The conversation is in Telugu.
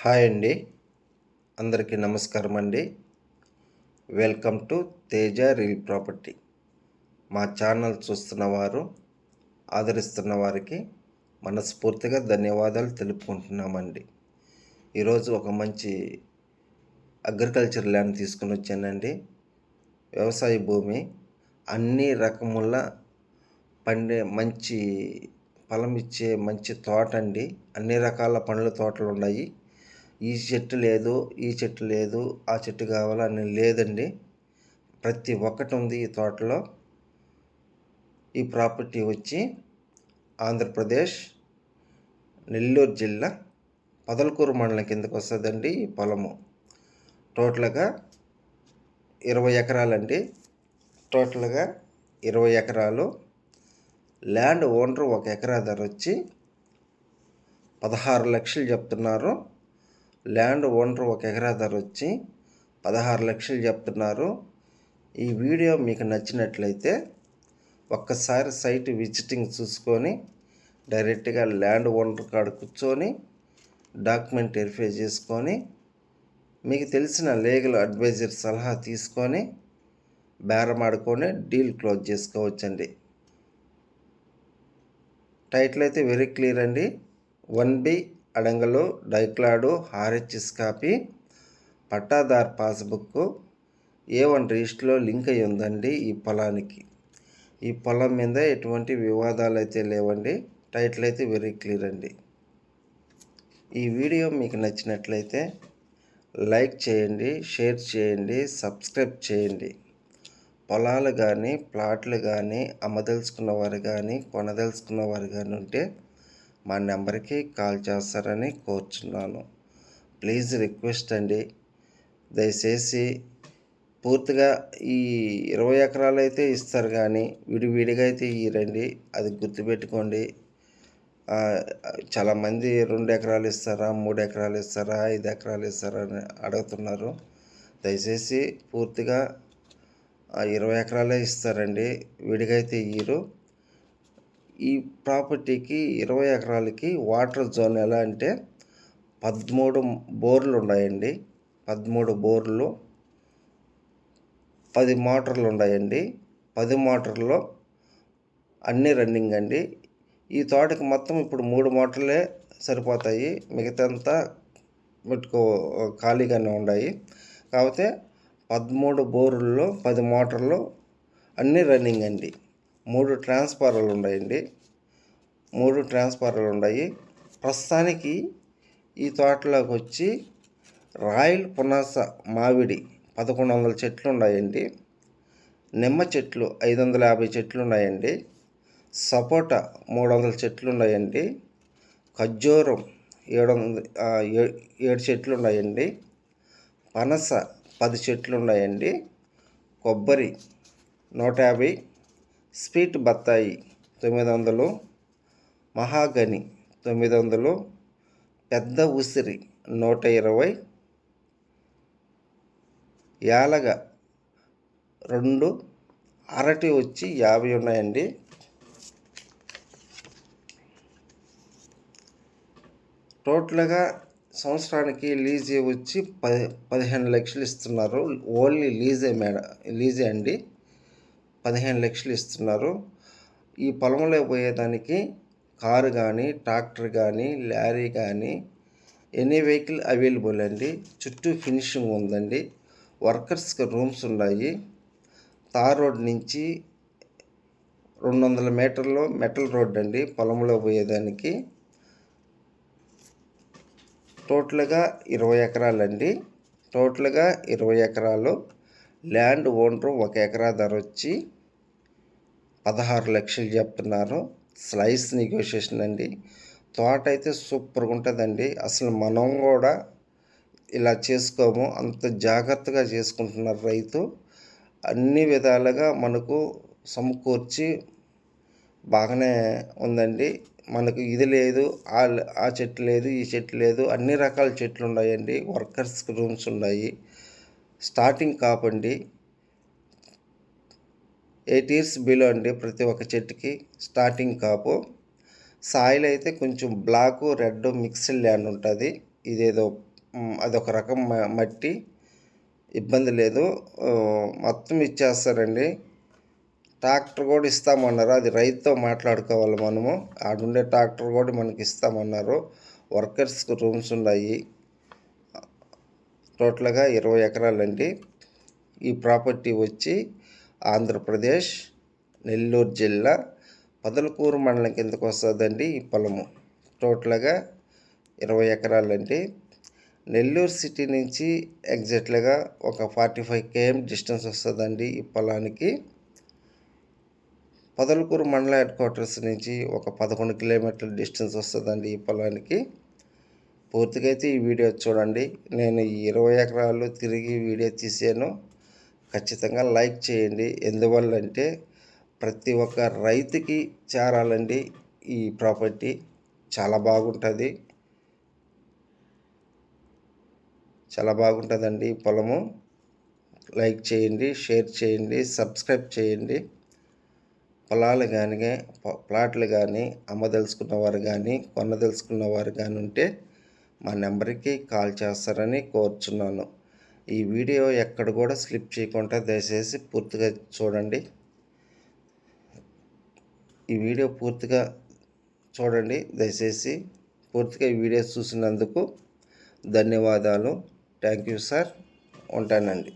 హాయ్ అండి. అందరికీ నమస్కారం అండి. Welcome to Teja real property. మా ఛానల్ చూస్తున్న వారు ఆదరిస్తున్న వారికి మనస్ఫూర్తిగా ధన్యవాదాలు తెలుపుకుంటున్నామండి. ఈరోజు ఒక మంచి అగ్రికల్చర్ ల్యాండ్ తీసుకుని వచ్చానండి. వ్యవసాయ భూమి అన్ని రకముల పండే మంచి ఫలం ఇచ్చే మంచి తోట అండి. అన్ని రకాల పండ్ల తోటలు ఉన్నాయి. ఈ చెట్టు లేదు ఈ చెట్టు లేదు ఆ చెట్టు కావాలని లేదండి. ప్రతి ఒక్కటి ఉంది ఈ తోటలో. ఈ ప్రాపర్టీ వచ్చి ఆంధ్రప్రదేశ్ నెల్లూరు జిల్లా పదలకూరు మండలం కిందకు వస్తుందండి ఈ పొలము. టోటల్గా ఇరవై ఎకరాలండి. టోటల్గా ఇరవై ఎకరాలు. ల్యాండ్ ఓనర్ ఒక ఎకరా ధర వచ్చి పదహారు లక్షలు చెప్తున్నారు. ల్యాండ్ ఓనర్ ఒక ఎకరా ధర వచ్చి పదహారు లక్షలు చెప్తున్నారు. ఈ వీడియో మీకు నచ్చినట్లయితే ఒక్కసారి సైట్ విజిటింగ్ చూసుకొని డైరెక్ట్గా ల్యాండ్ ఓనర్ కాడ కూర్చొని డాక్యుమెంట్ వెరిఫై చేసుకొని మీకు తెలిసిన లీగల్ అడ్వైజర్ సలహా తీసుకొని బేరమాడుకొని డీల్ క్లోజ్ చేసుకోవచ్చండి. టైటిల్ అయితే వెరీ క్లియర్ అండి. వన్ బి అడంగలు డైక్లాడు RHS copy pattadar passbook A one రిజిస్టర్లో లింక్ అయి ఉందండి ఈ పొలానికి. ఈ పొలం మీద ఎటువంటి వివాదాలు అయితే లేవండి టైటిల్ అయితే వెరీ క్లియర్ అండి. ఈ వీడియో మీకు నచ్చినట్లయితే లైక్ చేయండి షేర్ చేయండి సబ్స్క్రైబ్ చేయండి. పొలాలు కానీ ప్లాట్లు కానీ అమ్మదలుచుకున్న వారు కానీ కొనదలుచుకున్న వారు కానీ ఉంటే మా నెంబర్కి కాల్ చేస్తారని కోరుచున్నాను. ప్లీజ్ రిక్వెస్ట్ అండి. దయచేసి పూర్తిగా ఈ ఇరవై ఎకరాలు అయితే ఇస్తారు కానీ విడివిడిగా అయితే ఇయ్యరండి. అది గుర్తుపెట్టుకోండి. చాలామంది రెండు ఎకరాలు ఇస్తారా మూడు ఎకరాలు ఇస్తారా ఐదు ఎకరాలు ఇస్తారా అని అడుగుతున్నారు. దయచేసి పూర్తిగా ఇరవై ఎకరాలే ఇస్తారండి. విడిగా అయితే ఇయ్యరు. ఈ ప్రాపర్టీకి ఇరవై ఎకరాలకి వాటర్ జోన్ ఎలా అంటే పదమూడు బోర్లు ఉన్నాయండి పదమూడు బోర్లు పది మోటార్లు ఉన్నాయండి పది మోటార్లో అన్నీ రన్నింగ్ అండి. ఈ తోటకి మొత్తం ఇప్పుడు మూడు మోటార్లే సరిపోతాయి. మిగతాంతా పెట్టుకో ఖాళీగానే ఉన్నాయి. కాకపోతే పదమూడు బోరుల్లో పది మోటార్లు అన్నీ రన్నింగ్ అండి. మూడు ట్రాన్స్ఫార్మర్లు ఉన్నాయండి. మూడు ట్రాన్స్ఫార్మర్లు ఉన్నాయి. ప్రస్తుతానికి ఈ తోటలోకి వచ్చి రాయల్ పునాస మామిడి పదకొండు వందల చెట్లు ఉన్నాయండి. నిమ్మ చెట్లు ఐదు వందల యాభై చెట్లు ఉన్నాయండి. సపోటా మూడు వందల చెట్లు ఉన్నాయండి. ఖర్జూరం ఏడు వందల ఏడు చెట్లు ఉన్నాయండి. పనస పది చెట్లు ఉన్నాయండి. కొబ్బరి నూట యాభై స్వీట్ బత్తాయి తొమ్మిది వందలు మహాగని తొమ్మిది వందలు పెద్ద ఉసిరి నూట ఇరవై యాలగ రెండు అరటి వచ్చి యాభై ఉన్నాయండి. టోటల్గా సంవత్సరానికి లీజే వచ్చి పది పదిహేను లక్షలు ఇస్తున్నారు. ఓన్లీ లీజే మేడం లీజే అండి. పదిహేను లక్షలు ఇస్తున్నారు. ఈ పొలంలో పోయేదానికి కారు కానీ ట్రాక్టర్ కానీ లారీ కానీ ఎనీ వెహికల్ అవైలబుల్ అండి. చుట్టూ ఫినిషింగ్ ఉందండి. వర్కర్స్కి రూమ్స్ ఉన్నాయి. తార్ రోడ్ నుంచి రెండు వందల మీటర్లో మెటల్ రోడ్ అండి పొలంలో పోయేదానికి. టోటల్గా ఇరవై ఎకరాలండి. టోటల్గా ఇరవై ఎకరాలు. ల్యాండ్ ఓనరు ఒక ఎకరా ధర వచ్చి పదహారు లక్షలు చెప్తున్నారు. స్లైస్ నెగోషియేషన్ అండి. తోట అయితే సూపర్గా ఉంటుందండి. అసలు మనం కూడా ఇలా చేసుకోము. అంత జాగ్రత్తగా చేసుకుంటున్నారు రైతు. అన్ని విధాలుగా మనకు సమకూర్చి బాగానే ఉందండి. మనకు ఇది లేదు ఆ ఆ చెట్టు లేదు ఈ చెట్టు లేదు అన్ని రకాల చెట్లు ఉన్నాయండి. వర్కర్స్ రూమ్స్ ఉన్నాయి. స్టార్టింగ్ కాపండి ఎయిట్ ఇయర్స్ బిలో అండి ప్రతి ఒక్క చెట్టుకి స్టార్టింగ్ కాపు. సాయిల్ అయితే కొంచెం బ్లాక్ రెడ్ మిక్స్డ్ ల్యాండ్ ఉంటుంది. ఇదేదో అదొక రకం మ- మట్టి. ఇబ్బంది లేదు. మొత్తం ఇచ్చేస్తారండి. ట్రాక్టర్ కూడా ఇస్తామన్నారు. అది రైతుతో మాట్లాడుకోవాలి మనము. ఆడుండే ట్రాక్టర్ కూడా మనకి ఇస్తామన్నారు. వర్కర్స్కి రూమ్స్ ఉన్నాయి. టోటల్గా ఇరవై ఎకరాలండి. ఈ ప్రాపర్టీ వచ్చి ఆంధ్రప్రదేశ్ నెల్లూరు జిల్లా పదలకూరు మండలం కిందకు వస్తుందండి ఈ పొలము. టోటల్గా ఇరవై ఎకరాలండి. నెల్లూరు సిటీ నుంచి ఎగ్జాక్ట్గా ఒక ఫార్టీ ఫైవ్ కేఎం డిస్టెన్స్ వస్తుందండి ఈ పొలానికి. పదలకూరు మండల హెడ్ క్వార్టర్స్ నుంచి ఒక పదకొండు కిలోమీటర్ల డిస్టెన్స్ వస్తుందండి ఈ పొలానికి. పూర్తిగా అయితే ఈ వీడియో చూడండి. నేను ఈ ఇరవై ఎకరాలు తిరిగి వీడియో తీసాను. ఖచ్చితంగా లైక్ చేయండి. ఎందువల్ల అంటే ప్రతి ఒక్క రైతుకి చేరాలండి ఈ ప్రాపర్టీ. చాలా బాగుంటుంది. చాలా బాగుంటుందండి ఈ పొలము. లైక్ చేయండి షేర్ చేయండి సబ్స్క్రైబ్ చేయండి. పొలాలు కానీ ప్లాట్లు కానీ అమ్మదలుచుకున్నవారు కానీ కొనదలుచుకున్నవారు కానీ ఉంటే మా నెంబర్కి కాల్ చేస్తారని కోరుచున్నాను. ఈ వీడియో ఎక్కడ కూడా స్లిప్ చేయకుండా దయచేసి పూర్తిగా చూడండి. ఈ వీడియో పూర్తిగా చూడండి. దయచేసి పూర్తిగా ఈ వీడియో చూసినందుకు ధన్యవాదాలు. Thank you sir. ఉంటానండి.